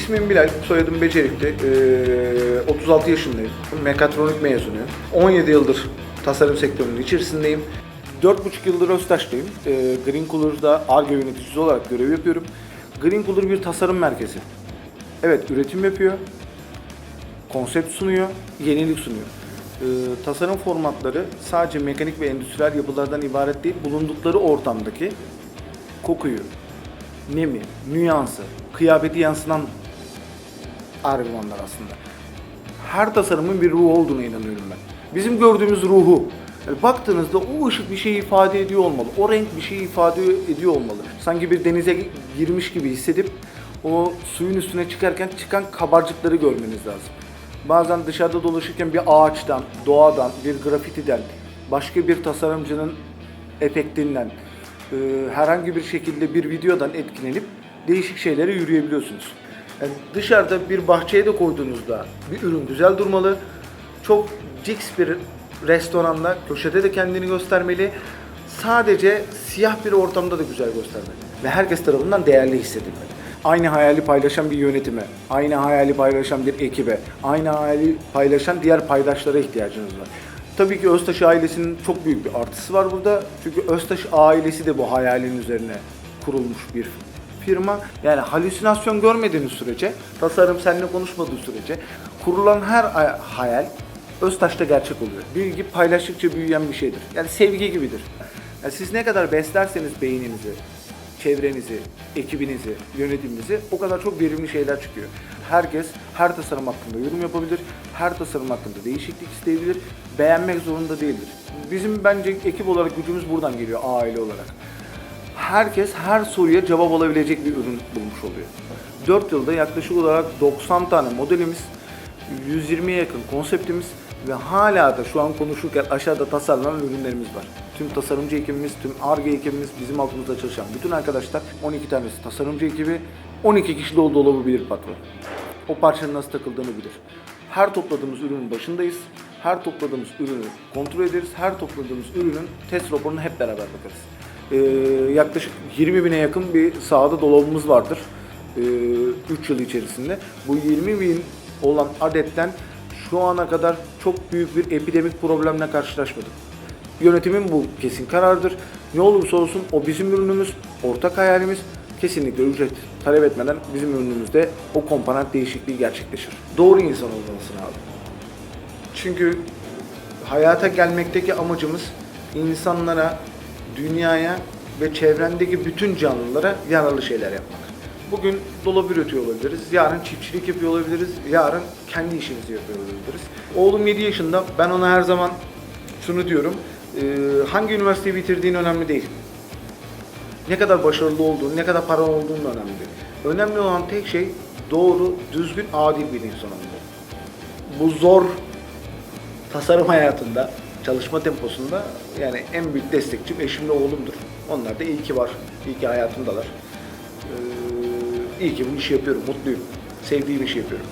İsmim Bilal, soyadım Becerikli. Ee, 36 yaşındayım. Mekatronik mezunuyum. 17 yıldır tasarım sektörünün içerisindeyim. 4,5 yıldır Öztaş'tayım. Ee, Green Cooler'da ARGE yöneticisi olarak görev yapıyorum. Green Cooler bir tasarım merkezi. Evet, üretim yapıyor, konsept sunuyor, yenilik sunuyor. Ee, tasarım formatları sadece mekanik ve endüstriyel yapılardan ibaret değil, bulundukları ortamdaki kokuyu, nemi, nüansı, kıyafeti yansınan argümanlar aslında. Her tasarımın bir ruhu olduğuna inanıyorum ben. Bizim gördüğümüz ruhu, yani baktığınızda o ışık bir şey ifade ediyor olmalı. O renk bir şey ifade ediyor olmalı. Sanki bir denize girmiş gibi hissedip o suyun üstüne çıkarken çıkan kabarcıkları görmeniz lazım. Bazen dışarıda dolaşırken bir ağaçtan, doğadan, bir grafitiden, başka bir tasarımcının efektinden, e, herhangi bir şekilde bir videodan etkilenip değişik şeylere yürüyebiliyorsunuz. Yani dışarıda bir bahçeye de koyduğunuzda bir ürün güzel durmalı. Çok cix bir restoranda köşede de kendini göstermeli. Sadece siyah bir ortamda da güzel göstermeli. Ve herkes tarafından değerli hissedilmeli. Aynı hayali paylaşan bir yönetime, aynı hayali paylaşan bir ekibe, aynı hayali paylaşan diğer paydaşlara ihtiyacınız var. Tabii ki Öztaş ailesinin çok büyük bir artısı var burada. Çünkü Öztaş ailesi de bu hayalin üzerine kurulmuş bir firma. Yani halüsinasyon görmediğiniz sürece, tasarım seninle konuşmadığı sürece kurulan her ay- hayal Öztaş'ta gerçek oluyor. Bilgi paylaştıkça büyüyen bir şeydir. Yani sevgi gibidir. Yani siz ne kadar beslerseniz beyninizi, çevrenizi, ekibinizi, yönetiminizi o kadar çok verimli şeyler çıkıyor. Herkes her tasarım hakkında yorum yapabilir, her tasarım hakkında değişiklik isteyebilir, beğenmek zorunda değildir. Bizim bence ekip olarak gücümüz buradan geliyor aile olarak. Herkes her soruya cevap alabilecek bir ürün bulmuş oluyor. 4 yılda yaklaşık olarak 90 tane modelimiz, 120'ye yakın konseptimiz ve hala da şu an konuşurken aşağıda tasarlanan ürünlerimiz var. Tüm tasarımcı ekibimiz, tüm ARGE ekibimiz, bizim altımızda çalışan bütün arkadaşlar 12 tanesi tasarımcı ekibi, 12 kişi dolu dolabı bilir patron. O parçanın nasıl takıldığını bilir. Her topladığımız ürünün başındayız. Her topladığımız ürünü kontrol ederiz. Her topladığımız ürünün test raporunu hep beraber bakarız. Ee, yaklaşık 20 bine yakın bir sahada dolabımız vardır. 3 yıl içerisinde. Bu 20 bin olan adetten şu ana kadar çok büyük bir epidemik problemle karşılaşmadık. Yönetimin bu kesin kararıdır. Ne olursa olsun o bizim ürünümüz, ortak hayalimiz. Kesinlikle ücret talep etmeden bizim ürünümüzde o komponent değişikliği gerçekleşir. Doğru insan olmalısın abi. Çünkü hayata gelmekteki amacımız insanlara, dünyaya ve çevrendeki bütün canlılara yararlı şeyler yapmak. Bugün dolap üretiyor olabiliriz, yarın çiftçilik yapıyor olabiliriz, yarın kendi işimizi yapıyor olabiliriz. Oğlum 7 yaşında, ben ona her zaman şunu diyorum, eee, hangi üniversiteyi bitirdiğin önemli değil. Ne kadar başarılı olduğun, ne kadar paran olduğun da önemli değil. Önemli olan tek şey doğru, düzgün, adil bir insan olmalı. Bu zor tasarım hayatında, çalışma temposunda yani en büyük destekçim eşimle oğlumdur. Onlar da iyi ki var, iyi ki hayatımdalar. Ee, iyi ki bu işi yapıyorum, mutluyum. Sevdiğim işi yapıyorum.